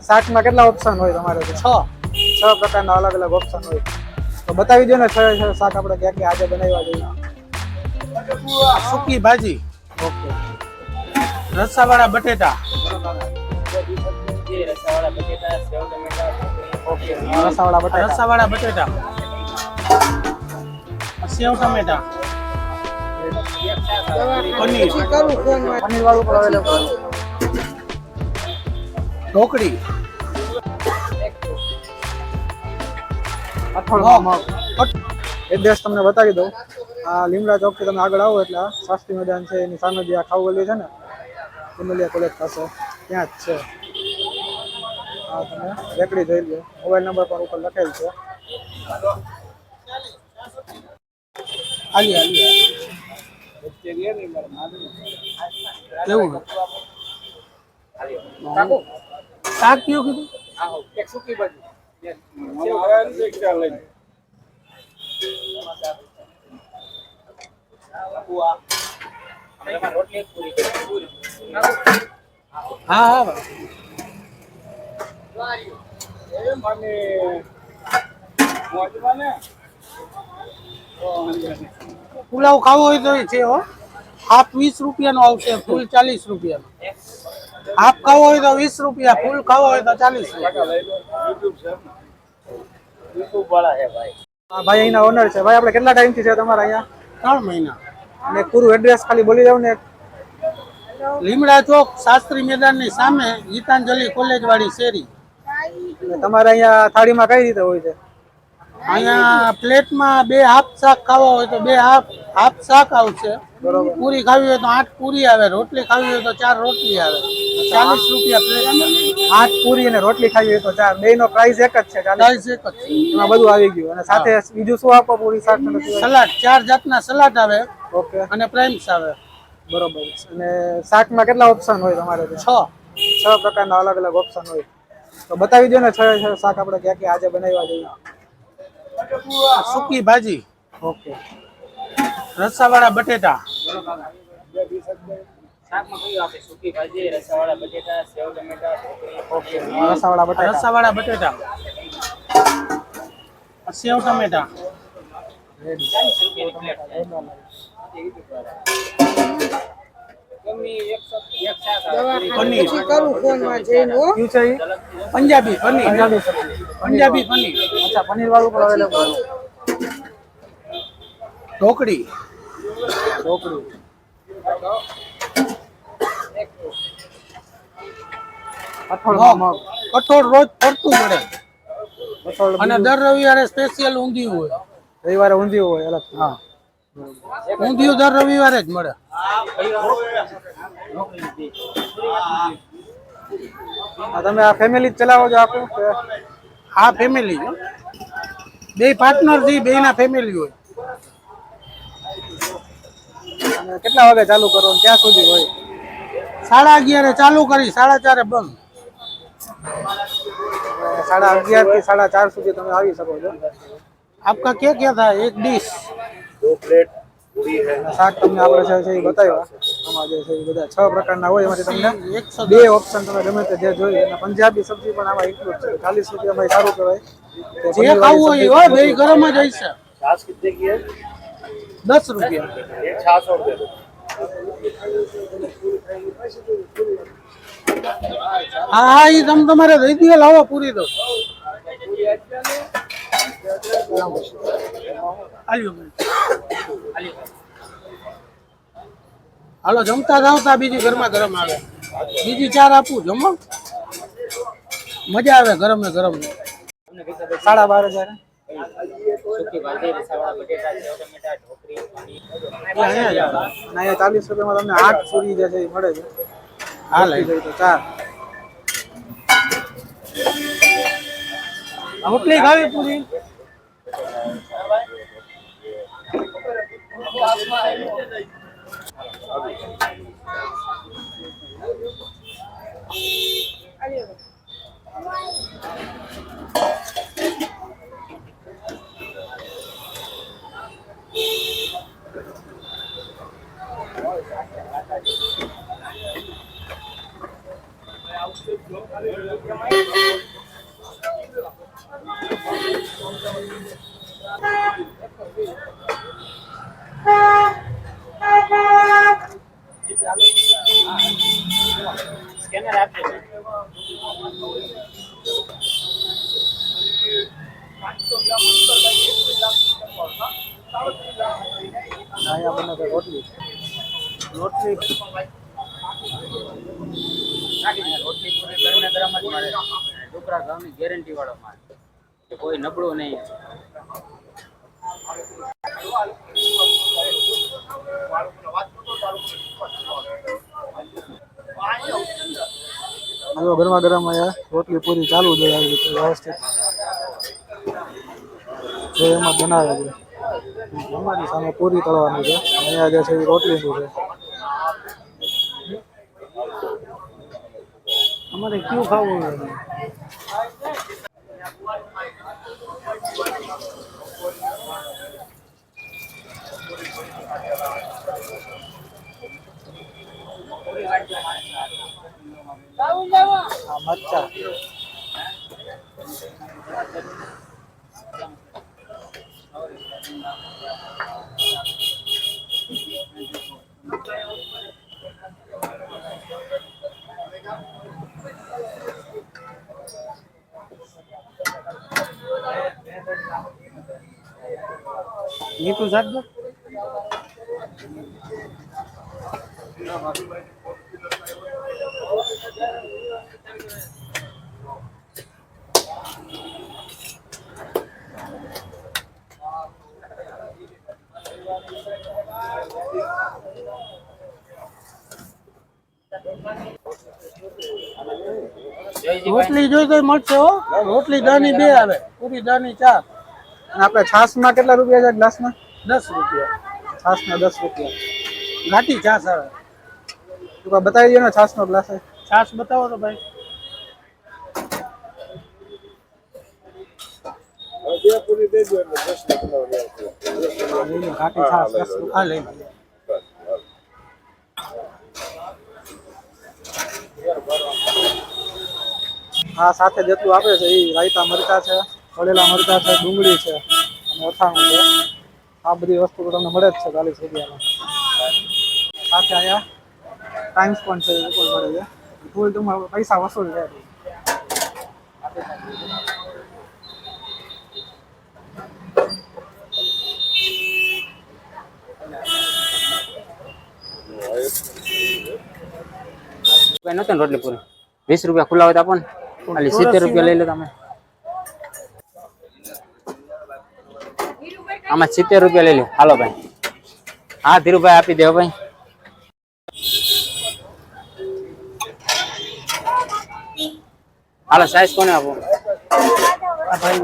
શાકમાં કેટલા ઓપ્શન હોય તમારે? છ. છ પ્રકારના અલગ અલગ ઓપ્શન હોય. તો બતાવી દો ને છ છ શાક આપણે ક્યાં ક્યાં આજે બનાવવા જોઈએ સૂકી ભાજી. ઓકે. રસાવાળા બટેટા. રસાવાળા બટાકા રસાવાળા બટેટા. સેવ ટમેટા. પનીર. પનીર. વાળું પણ અવેલેબલ ઢોકળી. મગ એડ્રેસ તમને બતાવી દઉં. આ લીમડા ચોકથી તમે આગળ આવો એટલે આ શાસ્ત્રી મેદાન છે એની સામે જે આ ખાવલી છે ને કુંડલિયા કોલેજ પાસે ત્યાં જ છે. આ તમે રેકડી જોઈ લો મોબાઈલ નંબર પર ઉપર લખેલ છે. આલી આલી કેવું? શાક કયું કીધું? હા હા પુલાવ ખાવો હોય તો છે, હો. હાફ વીસ રૂપિયાનો આવશે, ફૂલ ચાલીસ રૂપિયાનો. હાફ ખાવો હોય તો વીસ રૂપિયા ફૂલ ખાવો હોય તો ચાલીસ રૂપિયા. ભાઈ અહીંના ઓનર છે. ભાઈ આપણે કેટલા ટાઈમથી છે તમારા અહીંયા? ત્રણ મહિના. અને પૂરું એડ્રેસ ખાલી બોલી જાવ ને? લીમડા ચોક શાસ્ત્રી મેદાનની સામે ગીતાંજલિ કોલેજ વાળી શેરી. અને તમારે અહીંયા થાળીમાં કઈ રીતે હોય છે? અહીંયા પ્લેટમાં બે હાફ શાક ખાવા હોય તો બે હાફ હાફ શાક આવશે. બરોબર. પૂરી ખાવી હોય તો આઠ પૂરી આવે રોટલી ખાવી હોય તો ચાર રોટલી આવે. ચાલીસ રૂપિયા પ્લેટ. આઠ પૂરી અને રોટલી ખાવી હોય તો ચાર. બે નો પ્રાઇસ એક જ છે ચાલીસ. એક જ છે. એમાં બધું આવી ગયું. અને સાથે બીજું શું આપો પૂરી શાક સલાડ. ચાર જાતના સલાડ આવે ઓકે. અને પ્રાઇમ્સ આવે. બરોબર. અને શાકમાં કેટલા ઓપ્શન હોય તમારે છ. છ પ્રકારના અલગ અલગ ઓપ્શન હોય. તો બતાવી દો ને છ શાક આપણે ક્યાં ક્યાં આજે બનાવવા જોઈએ સૂકી ભાજી. ઓકે. રસાવાળા બટેટા. ઓકે. રસાવાળા રસાવાળા બટેટા. સેવ ટમેટા. પનીર. કયું છે પંજાબી પનીર. પંજાબી પંજાબી પનીર. અચ્છા પનીર વાળું પણ અવેલેબલ ઢોકળી. ઢોકળી. કઠોળ રોજ ફરતું મળે કઠોળ અને દર રવિવારે સ્પેશિયલ ઊંધિયું હોય. રવિવારે ઊંધિયું હોય અલગ. હા. ઊંધિયું દર રવિવારે જ મળે. તમે આ ફેમિલી જ ચલાવો છો આપણું કે? હા ફેમિલી જો બે પાર્ટનર છે બે ના ફેમિલી હોય. અને કેટલા વાગે ચાલુ કરો ત્યાં સુધી હોય? સાડા અગિયારે ચાલુ કરી સાડા ચારે બંધ. સાડા અગિયારથી સાડા ચાર સુધી તમે આવી શકો છો. આપકા ક્યાં ક્યાં થાય? એક ડીશ દો પ્લેટ શાક તમને આપણે છે છે એ બતાવ્યા. આમાં જે છે એ બધા છ પ્રકારના હોય એમાંથી તમને એકસો બે ઓપ્શન તમે ગમે તે જે જોઈએ. અને પંજાબી સબ્જી પણ આમાં ઇન્ક્લુડ છે. ચાલીસ રૂપિયામાં સારું કહેવાય. તો જે ખાવું હોય હોય બે ગરમ જ હશે દસ રૂપિયા. હા હા એ તમે તમારે દઈ દે લાવો પૂરી દો. આલ્યો. બેન. હાલો જમતા જાવતા બીજી ગરમા ગરમ આવે. બીજી ચાર આપું જમો. મજા આવે ગરમ ને ગરમ સાડા બાર હજાર. ચાલીસ રૂપિયામાં તમને આઠ પૂરી જે છે એ મળે છે. હા લઈ. તો ચાર. રોટલી ખાવી પૂરી? Ali, Thank you. અહીંયા રોટલી રોટલી રોટલી પૂરી ગરમે ગરમ જ મળે કોઈ નબળું નહીં હાલો ગરમા ગરમ અહીંયા રોટલી પૂરી ચાલુ છે આવી રીતે વ્યવસ્થિત. જે એમાં બનાવે છે. અમારી સામે પૂરી તળવાની છે. અહીંયા જે છે એ રોટલીનું છે. અમારે ક્યુ ખાવું આ મરચા મીઠું સાચું રોટલી જોઈ તો મળશે હો. રોટલી દાની બે આવે. પૂરી દાની ચાર. અને આપણે છાશમાં કેટલા રૂપિયા છે ગ્લાસમાં? દસ રૂપિયા. છાશના દસ રૂપિયા. ઘાટી છાશ આવે. તો કોઈ બતાવી દો ને છાશનો ગ્લાસ છે છાશ બતાવો તો ભાઈ. ઘાટી છાશ દસ રૂપિયા. આ લઈ આ સાથે જેટલું આપે છે એ રાયતા મરચા છે તળેલા મરચા છે, ડુંગળી છે અને અથાણું છે. આ બધી વસ્તુ તો તમને મળે જ છે ચાલીસ રૂપિયામાં. સાથે અહીંયા ટાઈમ્સ પણ છે, એ પણ મળે છે ફૂલ તમારે પૈસા વસૂલ છે. રૂપિયા નતો ને રોટલી પૂરી? વીસ રૂપિયા ખુલ્લા હોય તો આપો ને. ખાલી સિત્તેર રૂપિયા લઈ લો તમે. આમાં સિત્તેર રૂપિયા લઈ લો. હાલો ભાઈ. હા, ધીરુભાઈ આપી દેવો ભાઈ. હાલો સાઈઝ કોને આપો? ભાઈ